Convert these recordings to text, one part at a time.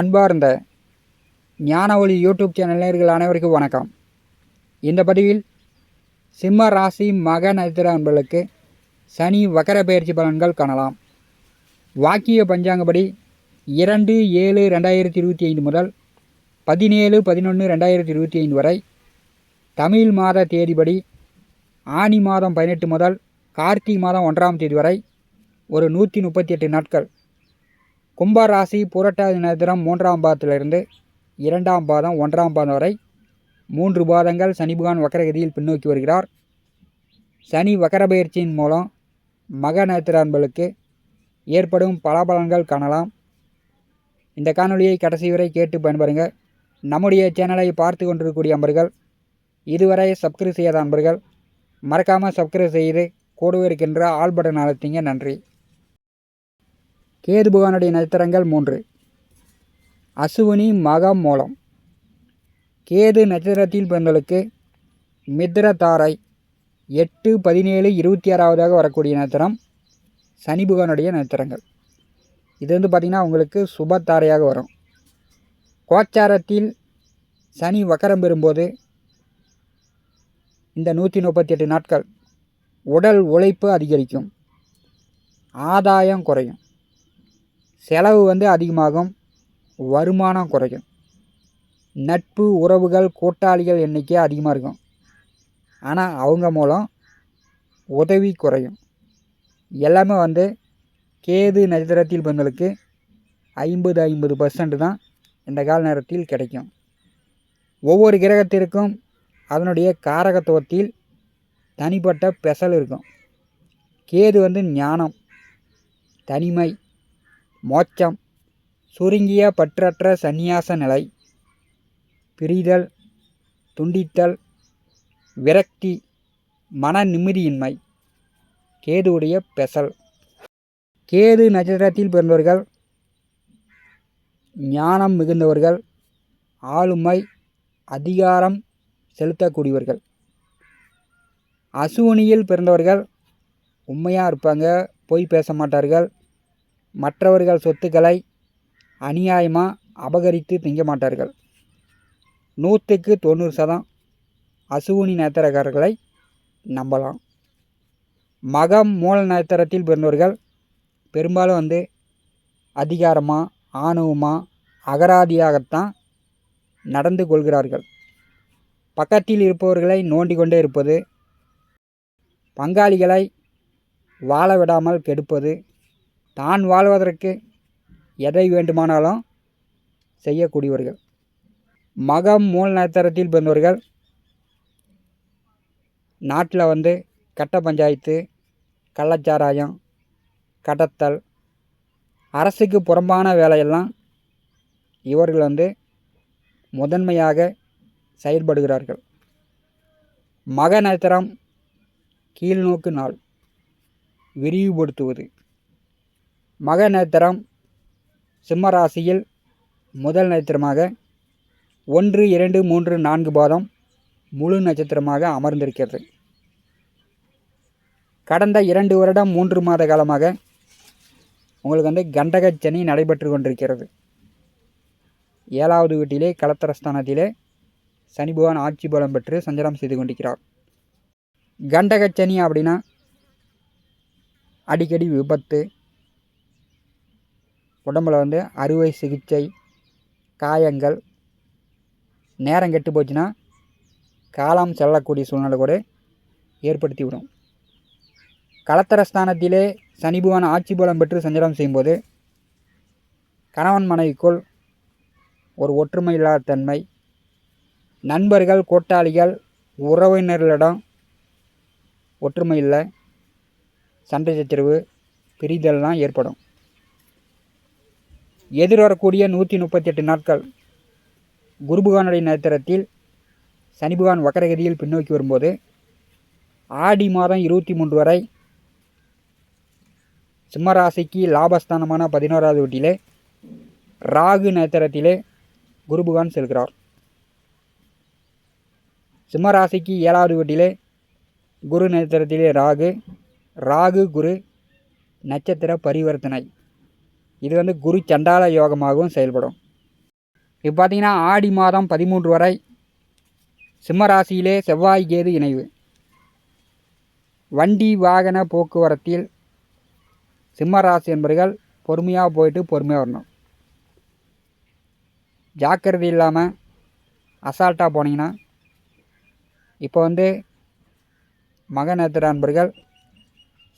அன்பார்ந்த ஞான ஒளி யூடியூப் சேனல் நேர்கள் அனைவருக்கும் வணக்கம். இந்த பதிவில் சிம்ம ராசி மக நட்சத்திர அன்பர்களுக்கு சனி வக்கர பயிற்சி பலன்கள் காணலாம். வாக்கிய பஞ்சாங்கப்படி இரண்டு ஏழு ரெண்டாயிரத்தி இருபத்தி ஐந்து முதல் பதினேழு பதினொன்று ரெண்டாயிரத்தி இருபத்தி ஐந்து வரை தமிழ் மாத தேதிப்படி ஆனி மாதம் பதினெட்டு முதல் கார்த்திகை மாதம் ஒன்றாம் தேதி வரை ஒரு நூற்றி முப்பத்தி எட்டு நாட்கள் கும்பராசி புரட்டாதி நட்சத்திரம் மூன்றாம் பாதத்திலிருந்து இரண்டாம் பாதம் ஒன்றாம் பாதம் வரை மூன்று பாதங்கள் சனி பகவான் வக்கரகதியில் பின்னோக்கி வருகிறார். சனி வக்கர பயிற்சியின் மூலம் மக நேத்திர அன்பர்களுக்கு ஏற்படும் பலாபலன்கள் காணலாம். இந்த காணொளியை கடைசி வரை கேட்டு பயன்பெறுங்க. நம்முடைய சேனலை பார்த்து கொண்டிருக்கக்கூடிய அன்பர்கள் இதுவரை சப்ஸ்கிரைப் செய்யாத அன்பர்கள் மறக்காமல் சப்ஸ்கிரைப் செய்து கூடவே இருக்கின்ற ஆல் பட்டன் அழுத்திங்க. நன்றி. கேது பகவானுடைய நட்சத்திரங்கள் மூன்று. அசுவினி மகம் மூலம். கேது நட்சத்திரத்தில் பிறந்தவர்களுக்கு மித்திர தாரை எட்டு பதினேழு இருபத்தி ஆறாவதாக வரக்கூடிய நட்சத்திரம். சனி பகவானுடைய நட்சத்திரங்கள். இது வந்து பார்த்திங்கன்னா உங்களுக்கு சுப தாரையாக வரும். கோச்சாரத்தில் சனி வக்கரம் பெறும்போது இந்த நூற்றி முப்பத்தி எட்டு நாட்கள் உடல் உழைப்பு அதிகரிக்கும். ஆதாயம் குறையும். செலவு வந்து அதிகமாகும் வருமானம் குறையும். நட்பு உறவுகள் கூட்டாளிகள் எண்ணிக்கை அதிகமாக இருக்கும். ஆனால் அவங்க மூலம் உதவி குறையும். எல்லாமே வந்து கேது நட்சத்திரத்தில் பிறந்தவங்களுக்கு ஐம்பது ஐம்பது பர்சன்ட் தான் இந்த கால நேரத்தில் கிடைக்கும். ஒவ்வொரு கிரகத்திற்கும் அதனுடைய காரகத்துவத்தில் தனிப்பட்ட பெசல் இருக்கும். கேது வந்து ஞானம் தனிமை மோட்சம் சுருங்கிய பற்றற்ற சந்நியாச நிலை பிரிதல் துண்டித்தல் விரக்தி மன நிம்மதியின்மை கேதுவுடைய பெசல். கேது நட்சத்திரத்தில் பிறந்தவர்கள் ஞானம் மிகுந்தவர்கள் ஆளுமை அதிகாரம் செலுத்தக்கூடியவர்கள். அசுவனியில் பிறந்தவர்கள் உண்மையாக இருப்பாங்க பொய் பேச மாட்டார்கள் மற்றவர்கள் சொத்துக்களை அநியாயமாக அபகரித்து திங்க மாட்டார்கள் நூற்றுக்கு தொண்ணூறு சதம் அசுவினி நேத்திரக்காரர்களை நம்பலாம். மகம் மூல நேத்திரத்தில் பிறந்தவர்கள் பெரும்பாலும் வந்து அதிகாரமாக ஆணவமாக அகராதியாகத்தான் நடந்து கொள்கிறார்கள். பக்கத்தில் இருப்பவர்களை நோண்டி கொண்டே இருப்பது பங்காளிகளை வாழ விடாமல் கெடுப்பது தான் வாழ்வதற்கு எதை வேண்டுமானாலும் செய்யக்கூடியவர்கள். மகம் மூல நட்சத்திரத்தில் பிறந்தவர்கள் நாட்டில் வந்து கட்ட பஞ்சாயத்து கள்ளச்சாராயம் கடத்தல் அரசுக்கு புறம்பான வேலையெல்லாம் இவர்கள் வந்து முதன்மையாக செயல்படுகிறார்கள். மக நட்சத்திரம் கீழ்நோக்கு நாள் விரிவுபடுத்துவது. மக நேத்திரம் சிம்ம ராசியில் முதல் நட்சத்திரமாக ஒன்று இரண்டு மூன்று நான்கு பாதம் முழு நட்சத்திரமாக அமர்ந்திருக்கிறது. கடந்த இரண்டு வருடம் மூன்று மாத காலமாக உங்களுக்கு வந்து கண்டகச்சனி நடைபெற்று கொண்டிருக்கிறது. ஏழாவது வீட்டிலே கலத்தரஸ்தானத்திலே சனி பகவான் ஆட்சி பலம் பெற்று சஞ்சாரம் செய்து கொண்டிருக்கிறார். கண்டகச்சனி அப்படின்னா அடிக்கடி விபத்து உடம்புல வந்து அறுவை சிகிச்சை காயங்கள் நேரம் கெட்டு போச்சுன்னா காலம் செல்லக்கூடிய சூழ்நிலை கூட ஏற்படுத்தி விடும். கலத்தரஸ்தானத்திலே சனி ஆட்சி பலம் பெற்று சஞ்சாரம் செய்யும்போது கணவன் மனைவிக்குள் ஒரு ஒற்றுமை இல்லாத தன்மை நண்பர்கள் கூட்டாளிகள் உறவினர்களிடம் ஒற்றுமை இல்லை சண்டை சச்சரவு பிரிதல்லாம் ஏற்படும். எதிர்வரக்கூடிய நூற்றி முப்பத்தி எட்டு நாட்கள் குரு நட்சத்திரத்தில் சனிபுகான் வக்கரகதியில் பின்னோக்கி வரும்போது ஆடி மாதம் இருபத்தி மூன்று வரை சிம்மராசிக்கு லாபஸ்தானமான பதினோராவது வீட்டிலே ராகு நட்சத்திரத்திலே குருபுகான் செல்கிறார். சிம்மராசிக்கு ஏழாவது வீட்டிலே குரு நட்சத்திரத்திலே ராகு ராகு குரு நட்சத்திர பரிவர்த்தனை. இது வந்து குரு சண்டால யோகமாகவும் செயல்படும். இப்போ பார்த்திங்கன்னா ஆடி மாதம் பதிமூன்று வரை சிம்ம ராசியிலே செவ்வாய் கேது இணைவு. வண்டி வாகன போக்குவரத்தில் சிம்ம ராசி என்பவர்கள் பொறுமையாக போயிட்டு பொறுமையாக வரணும். ஜாக்கிரதை இல்லாமல் அசால்ட்டாக போனீங்கன்னா இப்போ வந்து மகன் நேத்திர அன்பர்கள்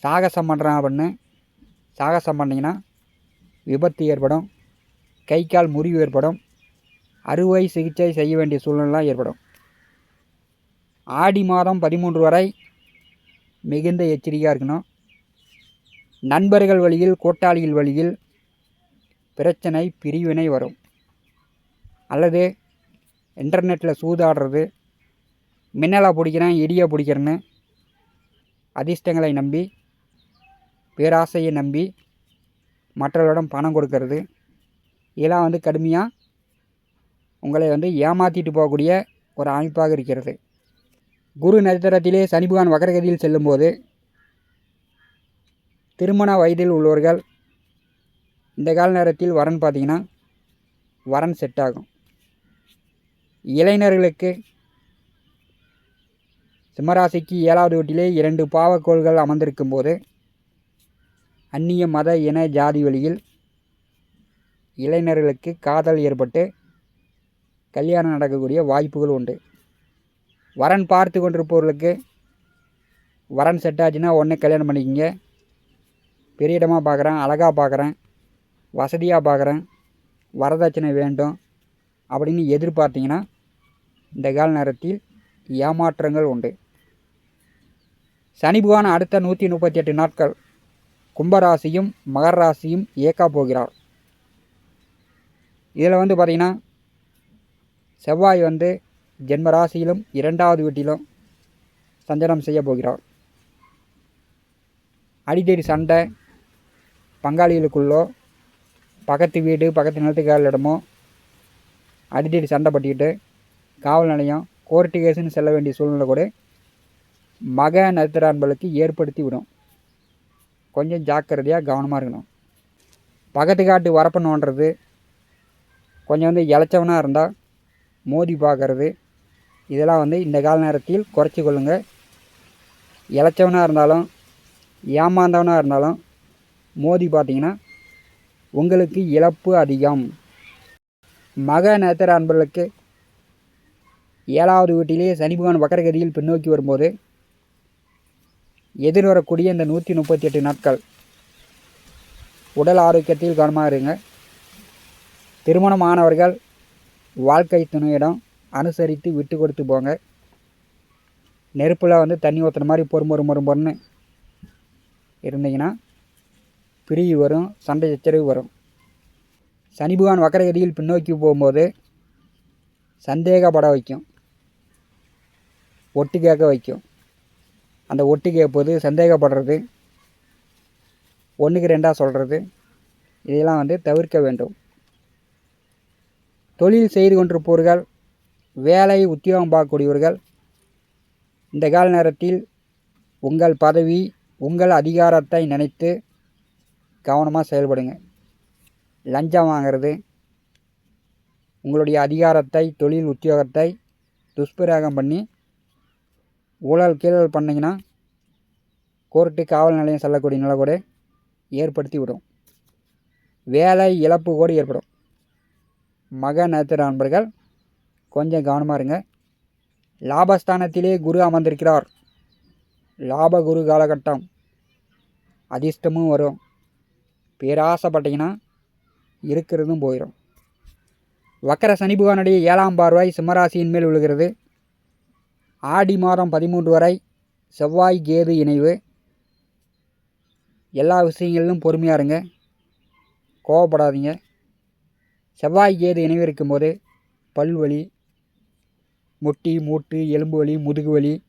சாகசம் பண்ணுறான் அப்படின்னு சாகசம் பண்ணிங்கன்னா விபத்து ஏற்படும். கை கால் முறிவு ஏற்படும். அறுவை சிகிச்சை செய்ய வேண்டிய சூழ்நிலாம் ஏற்படும். ஆடி மாதம் பதிமூன்று வரை மிகுந்த எச்சரிக்கையாக இருக்கணும். நண்பர்கள் வழியில் கூட்டாளிகள் வழியில் பிரச்சனை பிரிவினை வரும். அல்லது இன்டர்நெட்டில் சூதாடுறது மின்னலை பிடிக்கிறேன் இடியை பிடிக்கிறேன்னு அதிர்ஷ்டங்களை நம்பி பேராசையை நம்பி மற்றவர்களிடம் பணம் கொடுக்கறது. இதெல்லாம் வந்து கடுமையாக உங்களை வந்து ஏமாற்றிட்டு போகக்கூடிய ஒரு அமைப்பாக இருக்கிறது. குரு நட்சத்திரத்திலே சனி பகவான் வக்கரகதியில் செல்லும்போது திருமண வயதில் உள்ளவர்கள் இந்த கால நேரத்தில் வரன் பார்த்திங்கன்னா வரன் செட் ஆகும். இளைஞர்களுக்கு சிம்மராசிக்கு ஏழாவது வீட்டிலே இரண்டு பாவக்கோள்கள் அமர்ந்திருக்கும் போது அந்நிய மத இன ஜாதி வழியில் இளைஞர்களுக்கு காதல் ஏற்பட்டு கல்யாணம் நடக்கக்கூடிய வாய்ப்புகள் உண்டு. வரன் பார்த்து கொண்டிருப்பவர்களுக்கு வரன் செட் ஆச்சுன்னா உடனே கல்யாணம் பண்ணிக்கிங்க. பெரிய இடமாக பார்க்குறேன் அழகாக பார்க்குறேன் வசதியாக பார்க்குறேன் வரதட்சணை வேண்டும் அப்படின்னு எதிர்பார்த்தீங்கன்னா இந்த கால நேரத்தில் ஏமாற்றங்கள் உண்டு. சனி பகவான் அடுத்த நூற்றி முப்பத்தி எட்டு நாட்கள் கும்பராசியும் மகர ராசியும் இயக்கா போகிறார். இதில் வந்து பார்த்திங்கன்னா செவ்வாய் வந்து ஜென்ம ராசியிலும் இரண்டாவது வீட்டிலும் சஞ்சலம் செய்ய போகிறார். அடித்தடி சண்டை பங்காளிகளுக்குள்ளோ பக்கத்து வீடு பக்கத்து நிலத்துக்காரர்களிடமோ அடித்தடி சண்டை பட்டிக்கிட்டு காவல் நிலையம் கோர்ட்டு கேஸுன்னு செல்ல வேண்டிய சூழ்நிலை கூட மக நடுத்தர அன்பளுக்கு ஏற்படுத்தி விடும். கொஞ்சம் ஜாக்கிரதையாக கவனமாக இருக்கணும். பக்கத்து காட்டு வரப்பு நோண்டுறது கொஞ்சம் வந்து இளைச்சவனாக இருந்தால் மோதி பார்க்கறது இதெல்லாம் வந்து இந்த கால நேரத்தில் குறைச்சி கொள்ளுங்கள் இளைச்சவனாக இருந்தாலும் ஏமாந்தவனாக இருந்தாலும் மோதி பார்த்தீங்கன்னா உங்களுக்கு இழப்பு அதிகம். மக நேத்திர அன்பர்களுக்கு ஏழாவது வீட்டிலே சனி பகவான் வக்கரகதியில் பின்னோக்கி வரும்போது எதிர்வரக்கூடிய இந்த நூற்றி முப்பத்தி எட்டு நாட்கள். உடல் ஆரோக்கியத்தில் கவனமாக இருங்க. திருமணமானவர்கள் வாழ்க்கை துணையிடம் அனுசரித்து விட்டு கொடுத்து போங்க. நெருப்பில் வந்து தண்ணி ஊற்றுற மாதிரி பொறும் பொறும் பொறும் பொறுன்னு இருந்தீங்கன்னா பிரிவு வரும் சண்டை சச்சரவு வரும். சனி பகவான் வக்கரகதியில் பின்னோக்கி போகும்போது சந்தேகப்பட வைக்கும். ஒட்டு கேட்க வைக்கும். அந்த ஒட்டு கேட்பது சந்தேகப்படுறது ஒன்றுக்கு ரெண்டாக சொல்கிறது இதெல்லாம் வந்து தவிர்க்க வேண்டும். தொழில் செய்து கொண்டிருப்பவர்கள் வேலை உத்தியோகம் பார்க்கக்கூடியவர்கள் இந்த கால நேரத்தில் உங்கள் பதவி உங்கள் அதிகாரத்தை நினைத்து கவனமாக செயல்படுங்க. லஞ்சம் வாங்கிறது உங்களுடைய அதிகாரத்தை தொழில் உத்தியோகத்தை துஷ்பிரயோகம் பண்ணி ஊழல் கீழல் பண்ணிங்கன்னா கோர்ட்டு காவல் நிலையம் செல்லக்கூடிய நிலை கூட ஏற்படுத்தி விடும். வேலை இழப்பு கூட ஏற்படும். மக நேத்திர நண்பர்கள் கொஞ்சம் கவனமாக இருங்க. லாபஸ்தானத்திலே குரு அமர்ந்திருக்கிறார். லாப குரு காலகட்டம் அதிர்ஷ்டமும் வரும். பேராசைப்பட்டீங்கன்னா இருக்கிறதும் போயிடும் வக்கர சனி பகவானுடைய ஏழாம் பார்வை சிம்மராசியின் மேல் விழுகிறது. ஆடி மாதம் பதிமூன்று வரை செவ்வாய் கேது இணைவு. எல்லா விஷயங்களிலும் பொறுமையாக இருங்க. கோவப்படாதீங்க. செவ்வாய் கேது இணைவு இருக்கும்போது பல்வலி முட்டி மூட்டு எலும்பு வலி முதுகு வலி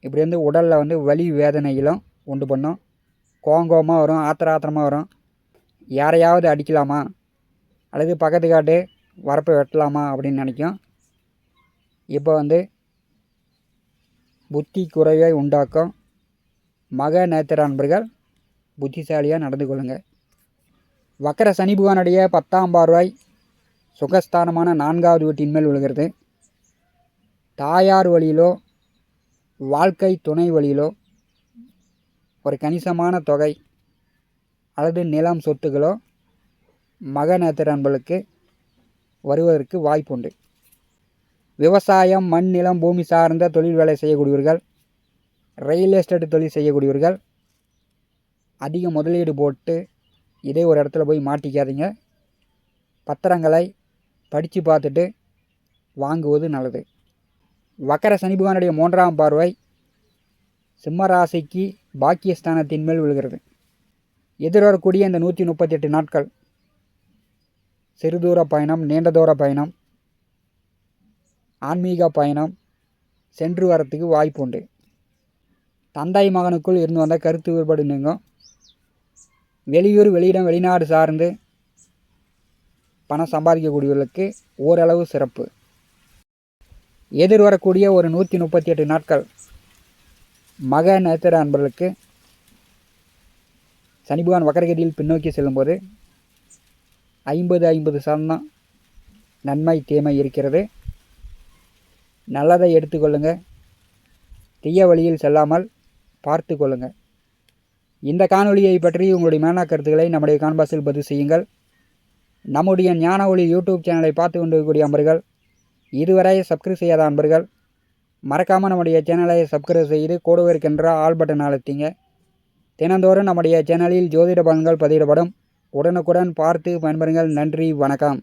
இப்படி வந்து உடலில் வந்து வலி வேதனைகளும் உண்டு பண்ணும். கோங்கோமாக வரும் ஆத்திர ஆத்திரமாக வரும். யாரையாவது அடிக்கலாமா? அல்லது பக்கத்து காட்டு வரப்பை வெட்டலாமா அப்படின்னு நினைக்கும். இப்போ வந்து புத்தி குறைவை உண்டாக்கும் மக நேத்திர அன்பர்கள் புத்திசாலியாக நடந்து கொள்ளுங்கள் வக்கர சனி பகவானுடைய பத்தாம் பார்வை சுகஸ்தானமான நான்காவது வீட்டின் மேல் விழுகிறது. தாயார் வழியிலோ வாழ்க்கை துணை வழியிலோ ஒரு கணிசமான தொகை அல்லது நிலம் சொத்துகளோ மக நேத்திர அன்பர்களுக்கு வருவதற்கு வாய்ப்புண்டு. விவசாயம் மண் நிலம் பூமி சார்ந்த தொழில் வேலை செய்யக்கூடியவர்கள் ரியல் எஸ்டேட் தொழில் செய்யக்கூடியவர்கள் அதிக முதலீடு போட்டு இதே ஒரு இடத்துல போய் மாட்டிக்காதீங்க. பத்திரங்களை படித்து பார்த்துட்டு வாங்குவது நல்லது. வக்கர சனிபகவானுடைய மூன்றாம் பார்வை சிம்மராசிக்கு பாக்கியஸ்தானத்தின் மேல் விழுகிறது. எதிர்வரக்கூடிய இந்த நூற்றி முப்பத்தி எட்டு நாட்கள் சிறுதூர பயணம் நீண்ட தூர பயணம் ஆன்மீக பயணம் சென்று வரத்துக்கு வாய்ப்பு உண்டு தந்தை மகனுக்குள் இருந்து வந்த கருத்து வேறுபாடு நீங்கும். வெளியூர் வெளியிடம் வெளிநாடு சார்ந்து பணம் சம்பாதிக்கக்கூடியவர்களுக்கு ஓரளவு சிறப்பு. எதிர்வரக்கூடிய ஒரு நூற்றி முப்பத்தி எட்டு நாட்கள் மக நேத்திர அன்பர்களுக்கு சனிபகவான் வக்கரகதியில் பின்னோக்கி செல்லும்போது ஐம்பது ஐம்பது சதம் நன்மை தீமை இருக்கிறது. நல்லதை எடுத்துக்கொள்ளுங்க. தீய வழியில் செல்லாமல் பார்த்து கொள்ளுங்க. இந்த காணொலியை பற்றி உங்களுடைய மேனா கருத்துக்களை நம்முடைய கான்பாஸில் பதிவு செய்யுங்கள். நம்முடைய ஞான ஒளி யூடியூப் சேனலை பார்த்து கொண்டிருக்கக்கூடிய அன்பர்கள் இதுவரை சப்ஸ்கிரைப் செய்யாத அன்பர்கள் மறக்காமல் நம்முடைய சேனலை சப்ஸ்கிரைப் செய்து கூடவே இருக்கின்ற ஆல் பட்டன் அழுத்திங்க. தினந்தோறும் நம்முடைய சேனலில் ஜோதிட பலன்கள் பதிவிடப்படும். உடனுக்குடன் பார்த்து பயன்பெறுங்கள். நன்றி வணக்கம்.